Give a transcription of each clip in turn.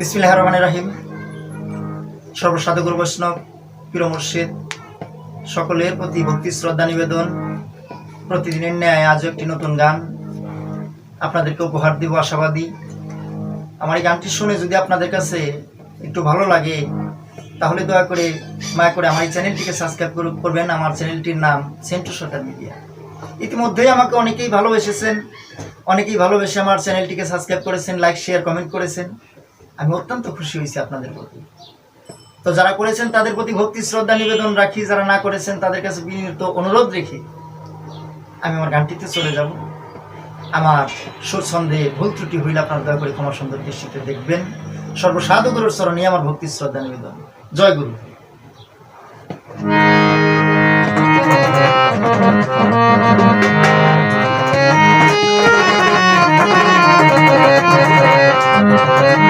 বিসমিল্লাহ রহমান রাহিম। সর্বসাধুগুরু বৈষ্ণব প্রিয় মুর্শিদ, সকলের প্রতি ভক্তি, শ্রদ্ধা, নিবেদন। প্রতিদিনের ন্যায় আজও একটি নতুন গান আপনাদেরকে উপহার দিব, আশাবাদী। আমার এই গানটি শুনে যদি আপনাদের কাছে একটু ভালো লাগে, তাহলে দয়া করে মায়া করে আমার এই চ্যানেলটিকে সাবস্ক্রাইব করবেন। আমার চ্যানেলটির নাম সেন্টু সরকার মিডিয়া। ইতিমধ্যেই আমাকে অনেকেই ভালোবেসেছেন, অনেকেই ভালোবেসে আমার চ্যানেলটিকে সাবস্ক্রাইব করেছেন, লাইক, শেয়ার, কমেন্ট করেছেন। আমি অত্যন্ত খুশি হয়েছি আপনাদের প্রতি। তো যারা করেছেন তাদের প্রতি ভক্তি, শ্রদ্ধা, নিবেদন রাখি, যারা না করেছেন তাদের কাছে বিনীত অনুরোধ রেখে আমি আমার গানটিতে চলে যাব। আমার সুর ভুল ত্রুটি হইলে আপনার দয়া করে ক্ষমা সুন্দর দৃষ্টিতে দেখবেন। সর্বসাধু গুরুর চরণে আমার ভক্তি, শ্রদ্ধা, নিবেদন। জয় গুরু। ওরে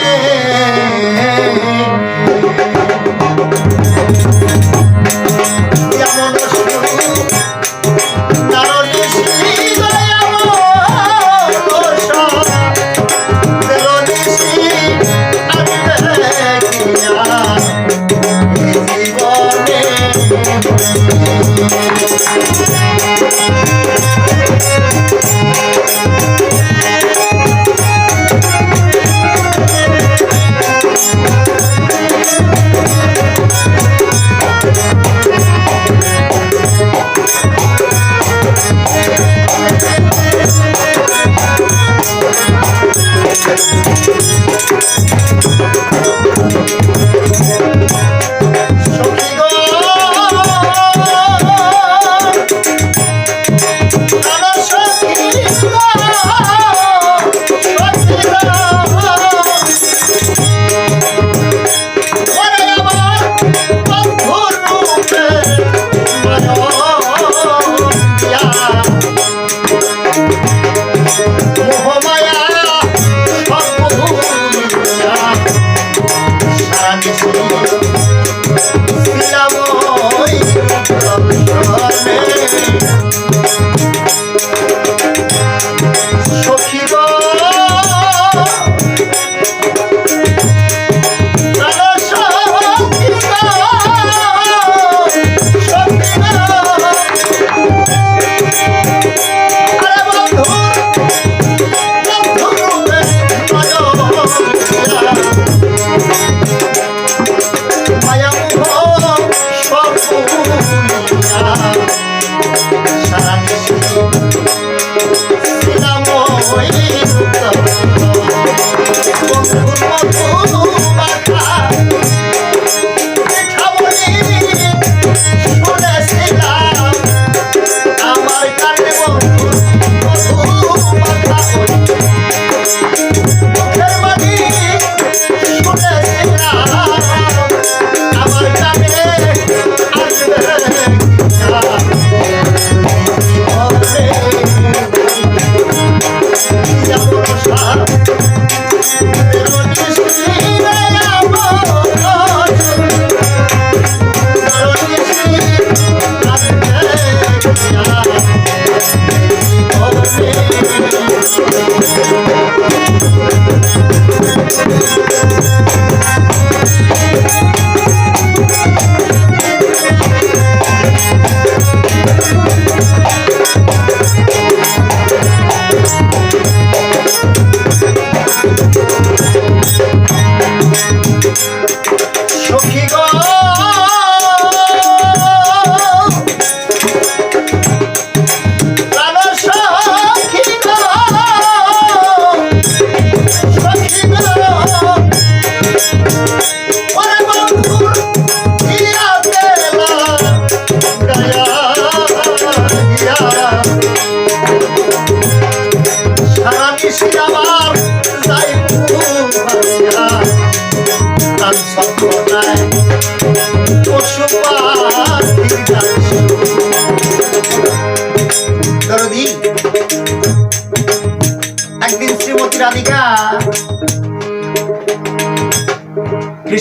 दुनिया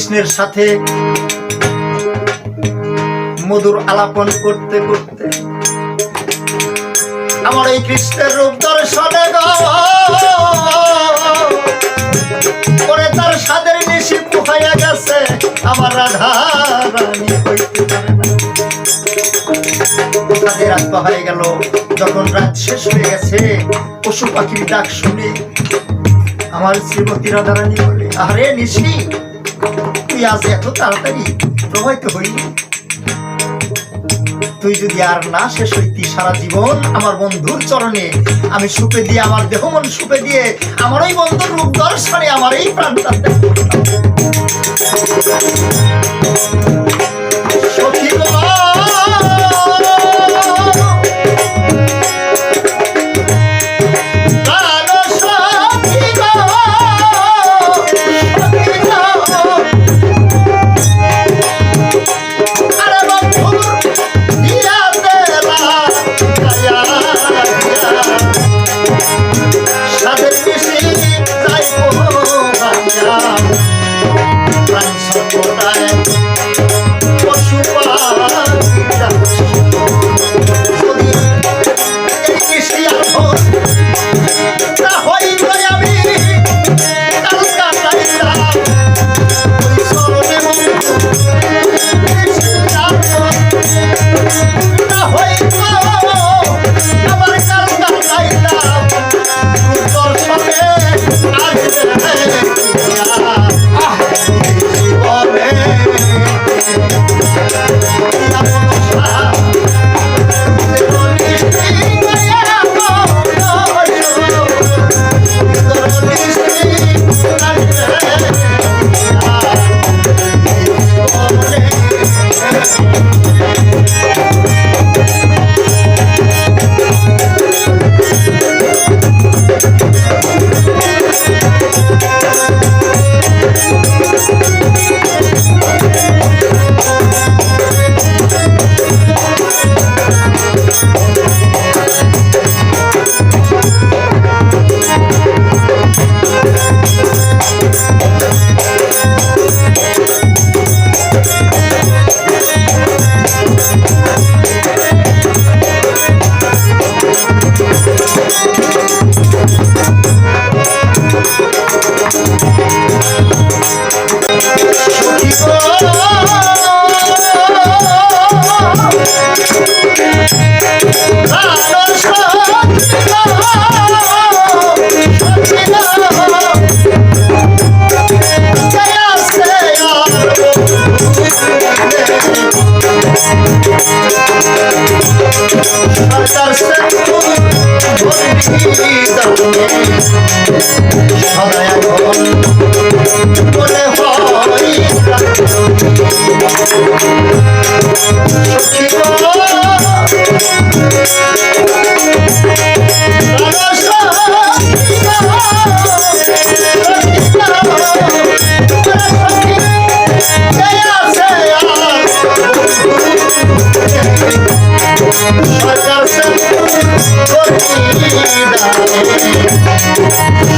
কৃষ্ণের সাথে মধুর আলাপন করতে করতে আমার এই কৃষ্ণের রূপ দর্শনে পরে তার সাদের নিশি পুহাইয়া গেছে। আমার রাধা রানী হইতে পারে না। রাত হয়ে গেল। যখন রাত শেষ হয়ে গেছে, পশু পাখির ডাক শুনে আমার শ্রীমতী রাধারানী বলে আরে নিশি তুই এত তাড়াতাড়ি প্রবাহিত হইলি? তুই যদি আর না শেষ হইতি সারা জীবন আমার বন্ধুর চরণে, আমি সুপে দিয়ে আমার দেহ মন সুপে দিয়ে আমার ওই বন্ধুর রূপ দর্শনে আমার এই প্রাণটা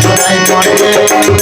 সদাই মনে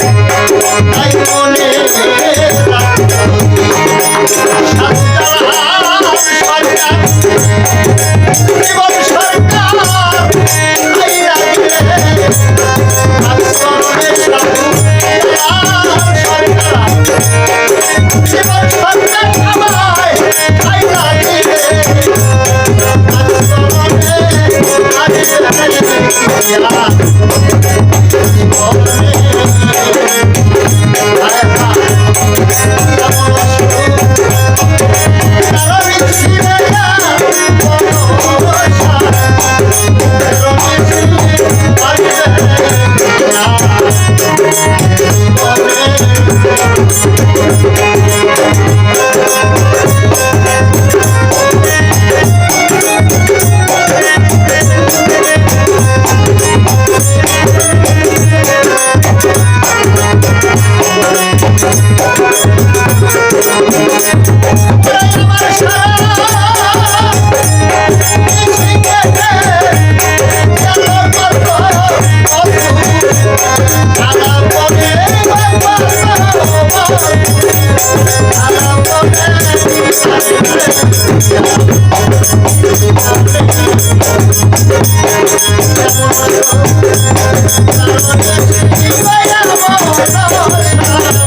জয়